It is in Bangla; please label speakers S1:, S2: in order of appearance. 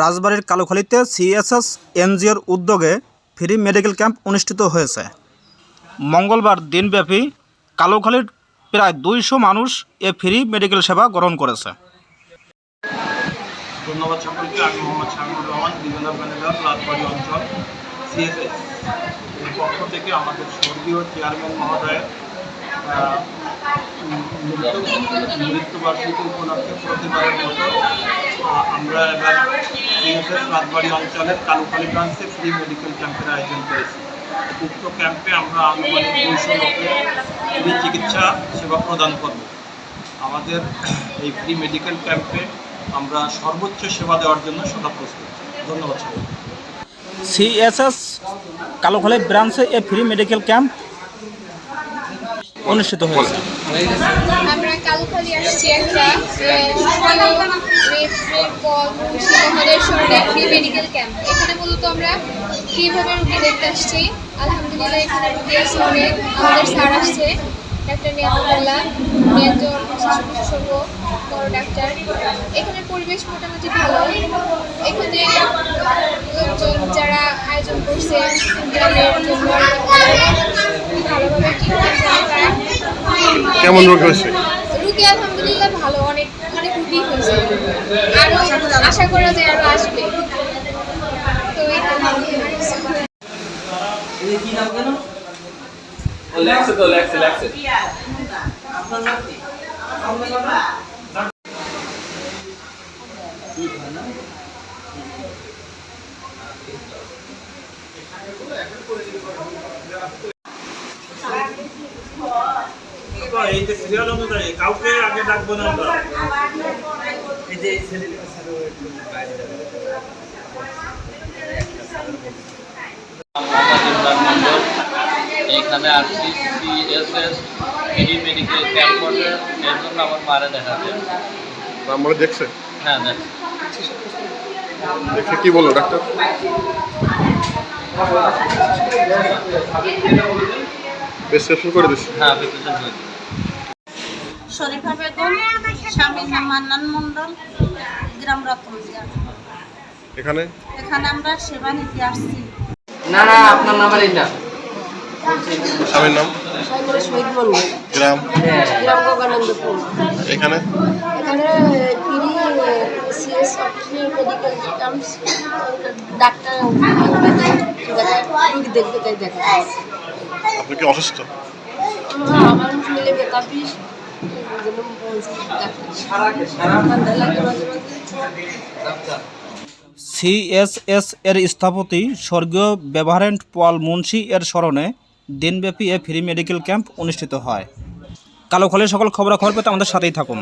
S1: রাজবাড়ির কালুখালীতে সিএসএস এনজিওর উদ্যোগে ফ্রি মেডিকেল ক্যাম্প অনুষ্ঠিত হয়েছে। মঙ্গলবার দিনব্যাপী কালুখালীর প্রায় দুইশো মানুষ এ ফ্রি মেডিকেল সেবা গ্রহণ করেছে।
S2: পক্ষ থেকে আমাদের স্বর্গীয় চেয়ারম্যান মহোদয়ের মৃত্যুবার্ষিকী উপলক্ষে প্রতিবারের মতো আমরা এবার সিএসএস রাজবাড়ি অঞ্চলের কালুখালী ব্রাঞ্চে ফ্রি মেডিকেল ক্যাম্পের আয়োজন করেছি। উক্ত ক্যাম্পে আমরা আনুমানিক দুইশো লোকের ফ্রি চিকিৎসা সেবা প্রদান করব। আমাদের এই ফ্রি মেডিকেল ক্যাম্পে আমরা সর্বোচ্চ সেবা দেওয়ার জন্য সদা প্রস্তুত। ধন্যবাদ
S1: সিএসএস কালুখালী ব্রাঞ্চে এ ফ্রি মেডিকেল ক্যাম্প অনুষ্ঠিত হয়েছে।
S3: আমরা কালুখালি আসছি একটা আমাদের শহরে ফ্রি মেডিকেল ক্যাম্প এখানে মূলত আমরা ফ্রিভাবে রুগী দেখতে আসছি আলহামদুলিল্লাহ এখানে রুগী আছে অনেক আমাদের স্যার আসছে ডাক্তার নিয়ামুল্লাহ উনি একজন শিশু বিশেষজ্ঞ বড় ডাক্তার। এখানের পরিবেশ মোটামুটি ভালো। এখানে লোকজন যারা আয়োজন করছে গ্রামের জন্য
S4: কেমন রোগ হয়েছে?
S3: রুগী আলহামদুলিল্লাহ ভালো অনেক অনেক রুগী হয়েছে। আরও আশা করা যায় আরও আসবে। তো এই
S5: লেখছে তো লেখছে লেখছে।
S2: এই যে সিরিয়াল অনুযায়ী কাউকে আগে ডাকবো না আমরা।
S5: আসছি সিএসএস ফ্রি মেডিকেল ক্যাম্প করবে এর জন্য আমার মারে দেখাতে
S4: আমরা দেখছে।
S5: হ্যাঁ দেখ
S4: দেখে কি বলল ডাক্তার? প্রেসক্রিপশন করে দিচ্ছে।
S5: হ্যাঁ প্রিপারেশন হয়ে যাবে।
S6: শরীফা বেগম স্বামী মান্নান মণ্ডল গ্রাম রতনগা
S4: এখানে?
S6: এখানে আমরা সেবা নিতে আসছি।
S7: না না আপনার নাম্বার এটা
S4: স্বামীর নাম?
S8: শহীদ মন্দির
S4: গ্রাম?
S8: গ্রাম গোগানন্দপুর
S4: এখানে?
S8: এখানে ফ্রি সিএস মেডিকেল ক্যাম্প ডাক্তার দেখতে চাই দেখা
S4: আপনি কি অসুস্থ?
S8: আমার ছেলে বেতা
S1: সিএসএস এর স্থপতি স্বর্গীয় ব্যবহারেন্ট পল মুন্সি এর স্মরণে দিনব্যাপী এ ফ্রি মেডিকেল ক্যাম্প অনুষ্ঠিত হয়। কালো সকল খবরাখবর পেতে আমাদের সাথেই থাকুন।